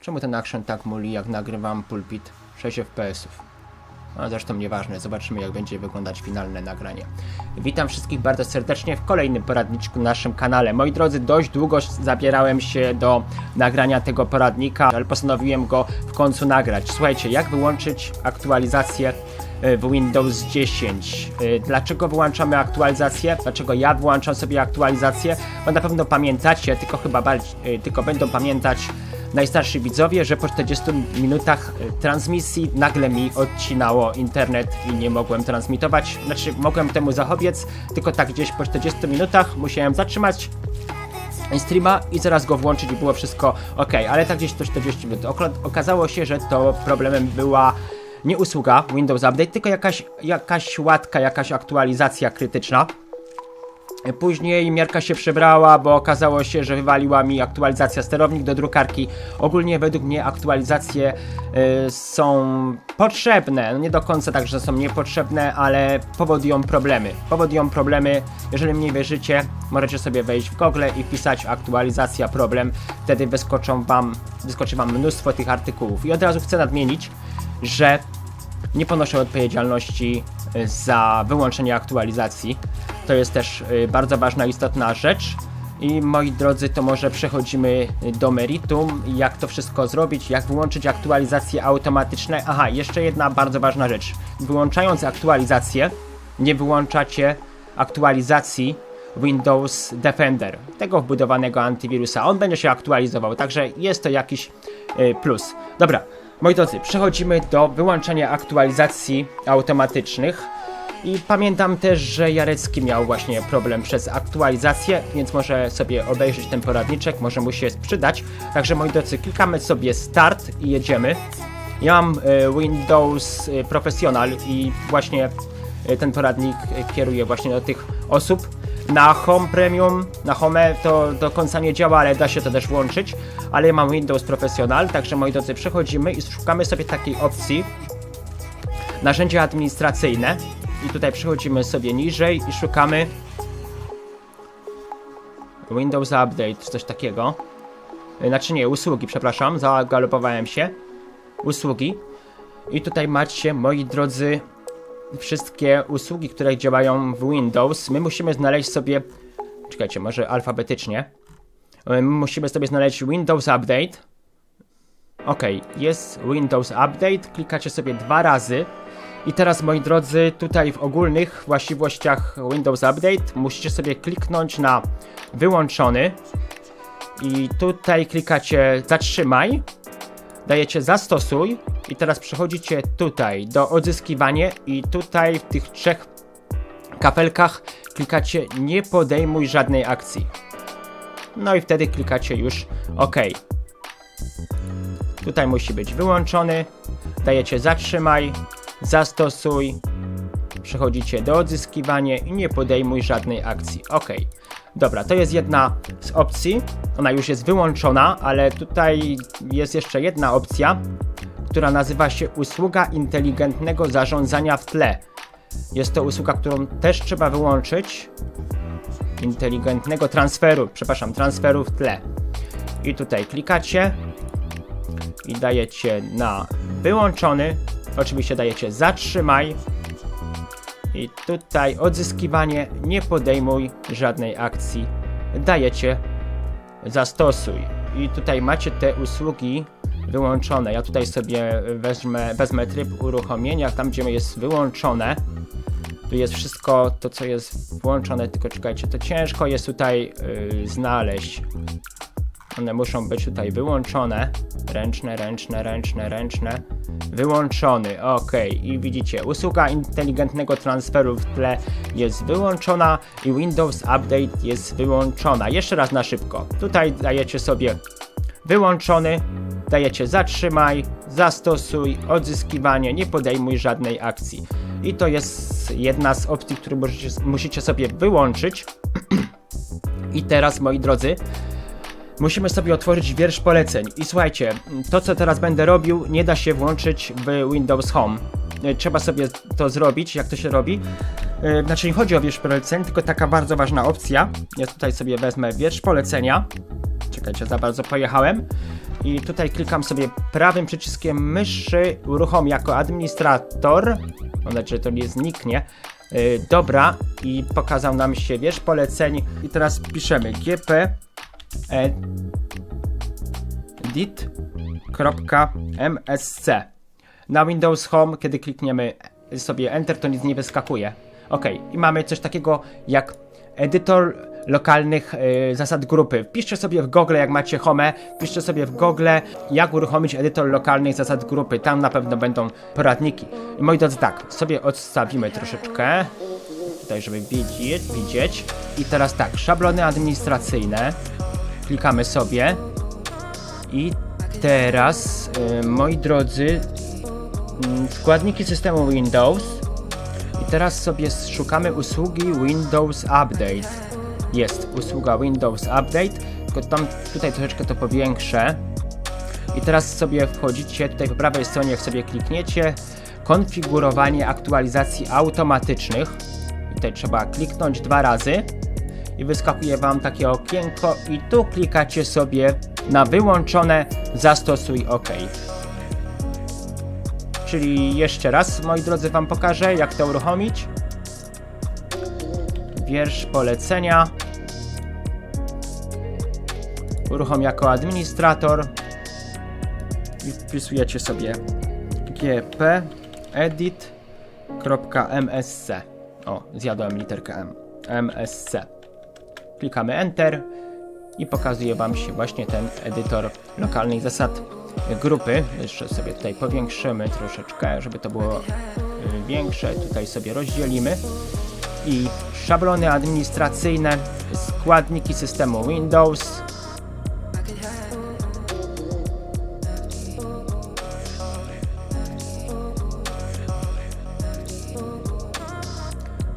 Czemu ten action tak muli, jak nagrywam pulpit? 6 FPS-ów. A zresztą nieważne, zobaczymy jak będzie wyglądać finalne nagranie. Witam wszystkich bardzo serdecznie w kolejnym poradniczku na naszym kanale. Moi drodzy, dość długo zabierałem się do nagrania tego poradnika, ale postanowiłem go w końcu nagrać. Słuchajcie, jak wyłączyć aktualizację e, w Windows 10. E, Dlaczego wyłączamy aktualizację? Dlaczego ja wyłączam sobie aktualizację? Bo na pewno pamiętacie, tylko chyba bardziej, e, tylko będą pamiętać najstarsi widzowie, że po 40 minutach e, transmisji nagle mi odcinało internet i nie mogłem transmitować. Znaczy, mogłem temu zachodziec, tylko tak gdzieś po 40 minutach musiałem zatrzymać streama i zaraz go włączyć i było wszystko ok, ale tak gdzieś to 40 minut. Okazało się, że to problemem była nie usługa Windows Update, tylko jakaś, jakaś łatka, jakaś aktualizacja krytyczna. Później miarka się przebrała, bo okazało się, że wywaliła mi aktualizacja sterownik do drukarki. Ogólnie według mnie aktualizacje y, są potrzebne. No nie do końca tak, że są niepotrzebne, ale powodują problemy. Powodują problemy. Jeżeli mnie wierzycie, możecie sobie wejść w Google i wpisać aktualizacja problem. Wtedy wyskoczą wam, wyskoczy wam mnóstwo tych artykułów. I od razu chcę nadmienić, że nie ponoszę odpowiedzialności y, za wyłączenie aktualizacji. To jest też y, bardzo ważna, istotna rzecz. I moi drodzy, to może przechodzimy y, do meritum, jak to wszystko zrobić, jak wyłączyć aktualizacje automatyczne. Aha, jeszcze jedna bardzo ważna rzecz. Wyłączając aktualizację, nie wyłączacie aktualizacji Windows Defender, tego wbudowanego antywirusa. On będzie się aktualizował, także jest to jakiś y, plus. Dobra, moi drodzy, przechodzimy do wyłączania aktualizacji automatycznych. I pamiętam też, że Jarecki miał właśnie problem przez aktualizację, więc może sobie obejrzeć ten poradniczek, może mu się przydać. Także moi drodzy, klikamy sobie Start i jedziemy. Ja mam e, Windows e, Professional i właśnie e, ten poradnik kieruje właśnie do tych osób. Na Home Premium, na Home to do końca nie działa, ale da się to też włączyć. Ale ja mam Windows Professional, także moi drodzy, przechodzimy i szukamy sobie takiej opcji narzędzia administracyjne i tutaj przechodzimy sobie niżej i szukamy Windows Update, czy coś takiego. E, Znaczy nie, usługi, przepraszam, zagalopowałem się. Usługi. I tutaj macie, moi drodzy, wszystkie usługi, które działają w Windows. My musimy znaleźć sobie, czekajcie, może alfabetycznie. E, My musimy sobie znaleźć Windows Update. Ok, jest Windows Update, klikacie sobie dwa razy i teraz moi drodzy, tutaj w ogólnych właściwościach Windows Update musicie sobie kliknąć na wyłączony i tutaj klikacie zatrzymaj, dajecie zastosuj i teraz przechodzicie tutaj do odzyskiwania i tutaj w tych trzech kapelkach klikacie nie podejmuj żadnej akcji. No i wtedy klikacie już OK. Tutaj musi być wyłączony. Dajecie zatrzymaj, zastosuj. Przechodzicie do odzyskiwania i nie podejmuj żadnej akcji. OK. Dobra, to jest jedna z opcji. Ona już jest wyłączona, ale tutaj jest jeszcze jedna opcja, która nazywa się usługa inteligentnego zarządzania w tle. Jest to usługa, którą też trzeba wyłączyć. Inteligentnego transferu, przepraszam, transferu w tle. I tutaj klikacie i dajecie na wyłączony. Oczywiście dajecie zatrzymaj. I tutaj odzyskiwanie, nie podejmuj żadnej akcji. Dajecie zastosuj. I tutaj macie te usługi wyłączone. Ja tutaj sobie wezmę, wezmę tryb uruchomienia, tam gdzie jest wyłączone. Tu jest wszystko to, co jest włączone, tylko czekajcie, to ciężko jest tutaj yy, znaleźć. One muszą być tutaj wyłączone. Ręczne, ręczne, ręczne, ręczne. Wyłączony, ok. I widzicie, usługa inteligentnego transferu w tle jest wyłączona i Windows Update jest wyłączona. Jeszcze raz na szybko. Tutaj dajecie sobie wyłączony, dajecie zatrzymaj, zastosuj, odzyskiwanie, nie podejmuj żadnej akcji. I to jest jedna z opcji, które musicie sobie wyłączyć. I teraz, moi drodzy, musimy sobie otworzyć wiersz poleceń. I słuchajcie, to co teraz będę robił, nie da się włączyć w Windows Home. E, Trzeba sobie to zrobić, jak to się robi. E, Znaczy nie chodzi o wiersz poleceń, tylko taka bardzo ważna opcja. Ja tutaj sobie wezmę wiersz polecenia. Czekajcie, za bardzo pojechałem. I tutaj klikam sobie prawym przyciskiem myszy, uruchom jako administrator. Mam nadzieję, że to nie zniknie. Yy, dobra, i pokazał nam się wiersz poleceń. I teraz piszemy gp edit.msc. Na Windows Home, kiedy klikniemy sobie Enter, to nic nie wyskakuje. Ok, i mamy coś takiego jak edytor lokalnych y, zasad grupy. Wpiszcie sobie w Google, jak macie Home, wpiszcie sobie w Google, jak uruchomić edytor lokalnych zasad grupy. Tam na pewno będą poradniki. I moi drodzy, tak, sobie odstawimy troszeczkę. Tutaj, żeby widzieć, widzieć. I teraz tak, szablony administracyjne. Klikamy sobie. I teraz, y, moi drodzy, mm, składniki systemu Windows. I teraz sobie szukamy usługi Windows Update. Jest usługa Windows Update, tylko tam tutaj troszeczkę to powiększę. I teraz sobie wchodzicie tutaj po prawej stronie, jak sobie klikniecie, konfigurowanie aktualizacji automatycznych. Tutaj trzeba kliknąć dwa razy i wyskakuje Wam takie okienko i tu klikacie sobie na wyłączone zastosuj OK. Czyli jeszcze raz, moi drodzy, Wam pokażę, jak to uruchomić. Wiersz polecenia. Uruchom jako administrator. I wpisujecie sobie gp edit.msc. O, zjadłem literkę M. MSC. Klikamy Enter i pokazuje Wam się właśnie ten edytor lokalnych zasad grupy. Jeszcze sobie tutaj powiększymy troszeczkę, żeby to było y, większe. Tutaj sobie rozdzielimy. I szablony administracyjne, składniki systemu Windows.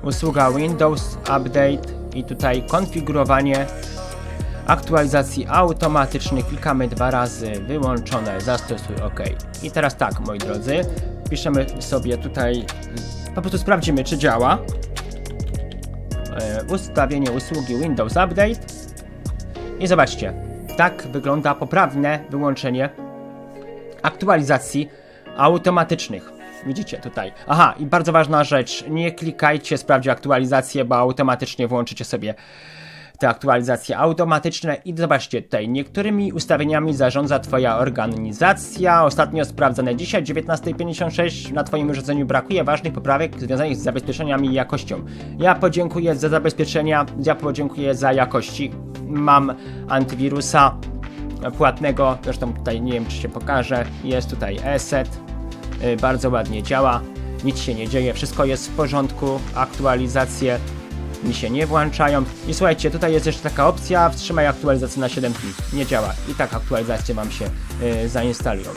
Usługa Windows Update i tutaj konfigurowanie aktualizacji automatycznych. Klikamy dwa razy, wyłączone, zastosuj OK. I teraz tak, moi drodzy, piszemy sobie tutaj, po prostu sprawdzimy, czy działa. E, ustawienie usługi Windows Update. I zobaczcie, tak wygląda poprawne wyłączenie aktualizacji automatycznych. Widzicie tutaj. Aha, i bardzo ważna rzecz. Nie klikajcie sprawdź aktualizację, bo automatycznie włączycie sobie te aktualizacje automatyczne i zobaczcie tutaj, niektórymi ustawieniami zarządza Twoja organizacja. Ostatnio sprawdzone dzisiaj, 19.56, na Twoim urządzeniu brakuje ważnych poprawek związanych z zabezpieczeniami i jakością. Ja podziękuję za zabezpieczenia, ja podziękuję za jakości. Mam antywirusa płatnego, zresztą tutaj nie wiem czy się pokaże, jest tutaj ESET, bardzo ładnie działa, nic się nie dzieje, wszystko jest w porządku, aktualizacje mi się nie włączają. I słuchajcie, tutaj jest jeszcze taka opcja, wstrzymaj aktualizację na 7 dni. Nie działa. I tak aktualizacje Wam się y, zainstalują.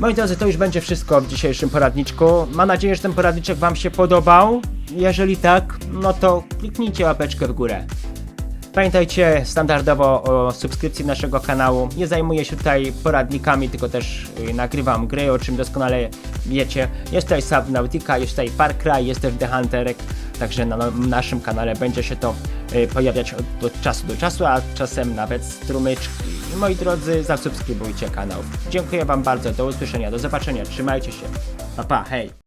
Moi drodzy, to już będzie wszystko w dzisiejszym poradniczku. Mam nadzieję, że ten poradniczek Wam się podobał. Jeżeli tak, no to kliknijcie łapeczkę w górę. Pamiętajcie standardowo o subskrypcji naszego kanału. Nie zajmuję się tutaj poradnikami, tylko też y, nagrywam gry, o czym doskonale wiecie. Jest tutaj Subnautica, jest tutaj Far Cry, jest też The Hunterek, także na no, naszym kanale będzie się to y, pojawiać od, od czasu do czasu, a czasem nawet strumyczki. Moi drodzy, zasubskrybujcie kanał. Dziękuję Wam bardzo, do usłyszenia, do zobaczenia, trzymajcie się. Pa, pa, hej!